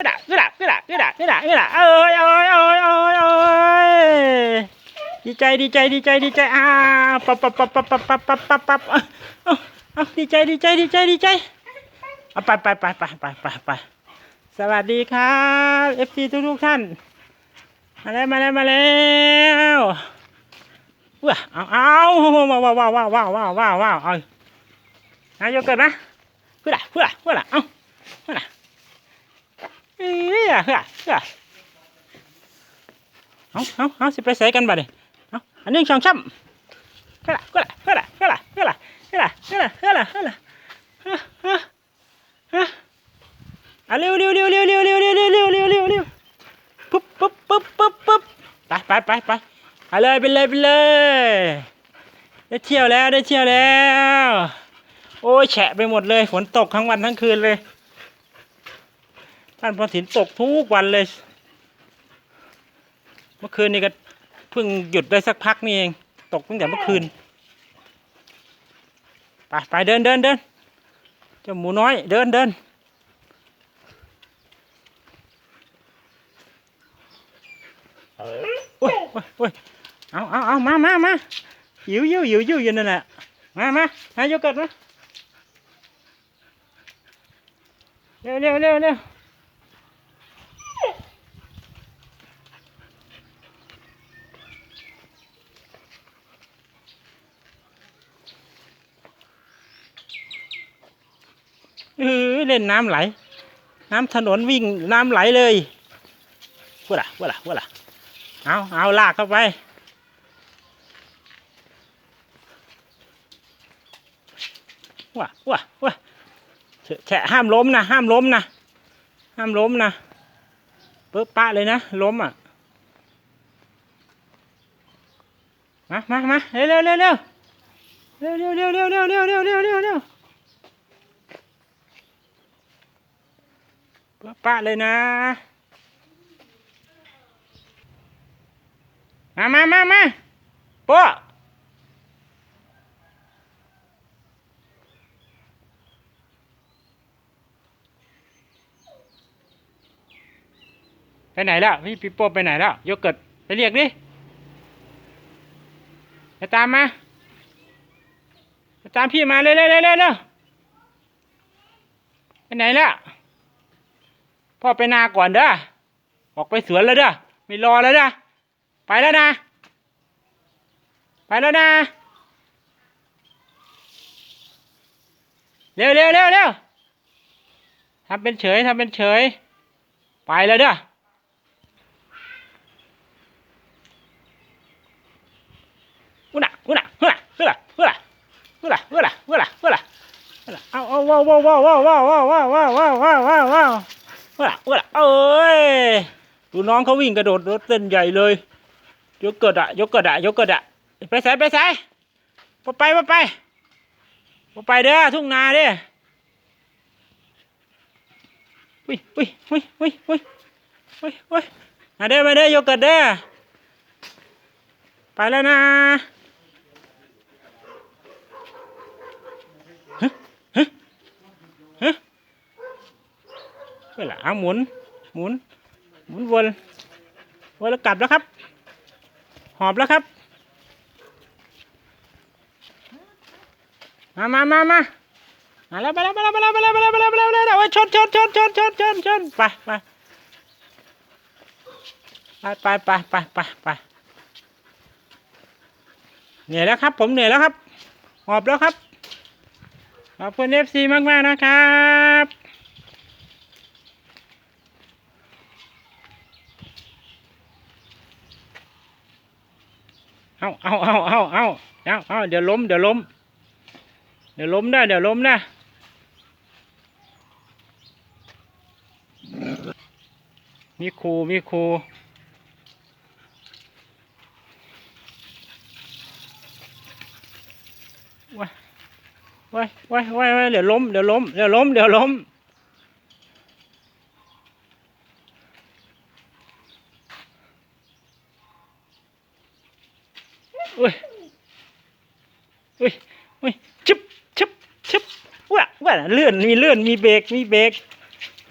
กระดาษกระดาษกระดาษกระดาษกระดาษกระดาษเอ้ยเอ้ยเอ้ยเอ้ยเอ้ยดีใจดีใจดีใจดีใจอ่าปั๊บปั๊บปั๊บปั๊บปั๊บปั๊บปั๊บปั๊บปั๊บดีใจดีใจดีใจดีใจเอาไปไปไปไปไปไปไปสวัสดีครับเอฟซีทุกทุกท่านมาแล้วมาแล้วมาแล้วว้าเอาเอาว้าวว้าวว้าวว้าวว้าวว้าวว้าวเอานายโยเกิร์ตนะเพื่อเพื่อเพื่อเอาเพื่อ เอ้ยเฮ้ยเฮ้ยเอาเอาเอาสิไปใส่กันบ่เนี่ยเอาอันหนึงสองช้ำก็ละก็ละก็ละก็ละก็ละก็ละก็ละก็ละก็ละฮะฮะฮะอะเร็วเร็วเร็วเร็วเร็วเร็วเร็วเร็วเร็วเร็วเร็วเร็วปุ๊บปุ๊บปุ๊บปุ๊บปุ๊บไปไปไปไปไปเลยไปเลยไปเลยได้เที่ยวแล้วได้เที่ยวแล้ว โอ้ยแฉะไปหมดเลยฝนตกทั้งวันทั้งคืนเลย ท่านพอถินตกทุกวันเลย เมื่อคืนนี้ก็เพิ่งหยุดได้สักพักนี่เอง ตกตั้งแต่เมื่อคืน ไปไปเดินเดินเดินเจ้าหมูน้อยเดินเดินโอ้ยโอ้ยโอ้ยเอาเอาเอามามามาหิวหิวหิวหิวอยู่นั่นแหละมามามายกเกิดมาเร็วเร็วเร็วเร็ว เออเล่นน้ำไหล น้ำถนนวิ่งน้ำไหลเลยว่าล่ะว่าล่ะว่าล่ะเอาเอาลากเข้าไปว่าว่าว่าแฉะห้ามล้มนะห้ามล้มนะห้ามล้มนะเปิ๊บปะเลยนะล้มอะมามามาเร็วเร็วเร็วเร็วเร็วเร็วเร็วเร็วเร็วเร็วเร็ว เร็วเร็วเร็วปะเลยนะ มามามามาโป๊ะไปไหนแล้วพี่ปีโป้ไปไหนแล้วโยเกิร์ตไปเรียกดิไปตามมาไปตามพี่มาเร็วเร็วเร็วเร็วเร็วไปไหนแล้ว พ่อไปนาก่อนเด้อออกไปสวนแล้วเด้อไม่รอแล้วเด้อไปแล้วนะ ไปแล้วนะเร็วเร็วเร็วเร็วทำเป็นเฉยทำเป็นเฉย ไปแล้วเด้ออุน่ะอุน่ะเฮ้ยเฮ้ยเฮ้ยเฮ้ยเฮ้ยเฮ้ยเฮ้ยเฮ้ยเฮ้ยเอาเอาว้าวว้าวว้าวว้าวว้าวว้าวว้าวว้าวว้าว ว้าวว้าวว่าว่าเอ้ยดูน้องเขาวิ่งกระโดดรถเต้นใหญ่เลยยกเกิดอะยกเกิดอะยกเกิดอะไปใส่ไปใส่ไปไปไปไปไปเด้อทุ่งนาเด้ออุ้ยอุ้ยอุ้ยอุ้ยอุ้ยอุ้ยอุ้ยมาเด้อมาเด้อยกเกิดเด้อไปแล้วนะฮะฮะฮะ ไปละเอาหมุน หมุน หมุนวนวนแล้วกลับแล้วครับ หอบแล้วครับ มามามามามาแล้วมาแล้วมาแล้วมาแล้วมาแล้วมาแล้วมาแล้วมาแล้วมาแล้วโอ้ยชนชนชนชนชนชนชนไปไปไปไปไปไปไปเหนื่อยแล้วครับ ผมเหนื่อยแล้วครับหอบแล้วครับขอบคุณเอฟซีมากมากๆนะครับ เอาเอาเอาเอาเอาเอาเอาเดี๋ยวล้มเดี๋ยวล้ม เดี๋ยวล้มได้เดี๋ยวล้มนะมีครูมีครูว้ายว้ายว้ายว้ายเดี๋ยวล้มเดี๋ยวล้มเดี๋ยวล้มเดี๋ยวล้ม อุ้ยอุ้ยอุ้ยชึบชึบชึบว่าว่าเลื่อนมีเลื่อนมีเบรกมีเบรก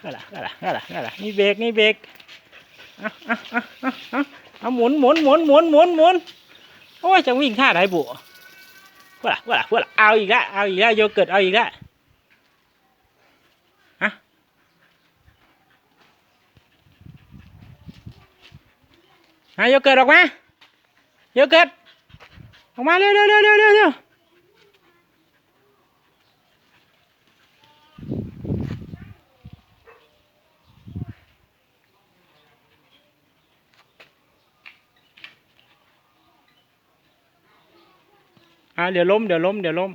อนั่นล่ะนั่นล่ะนั่นล่ะนั่นล่ะนี่เบรกนี่เบรกเอาเอาเอาเอาเอาเอาหมุนหมุนหมุนหมุนหมุนหมุนโอ้ยจะวิ่งท่าไหนบุเพื่อล่ะเพื่ะเพื่อล่ะเอาอีกแล้วเอาอีกแล้วโยเกิร์ตเอาอีกแล้วฮะฮะโยเกิร์ตออกมาโยเกิร์ต ออกมาเร็วเร็วเร็วเร็วเร็วเร็วอ่าเดี๋ยวล้มเดี๋ยวล้มเดี๋ยวล้ม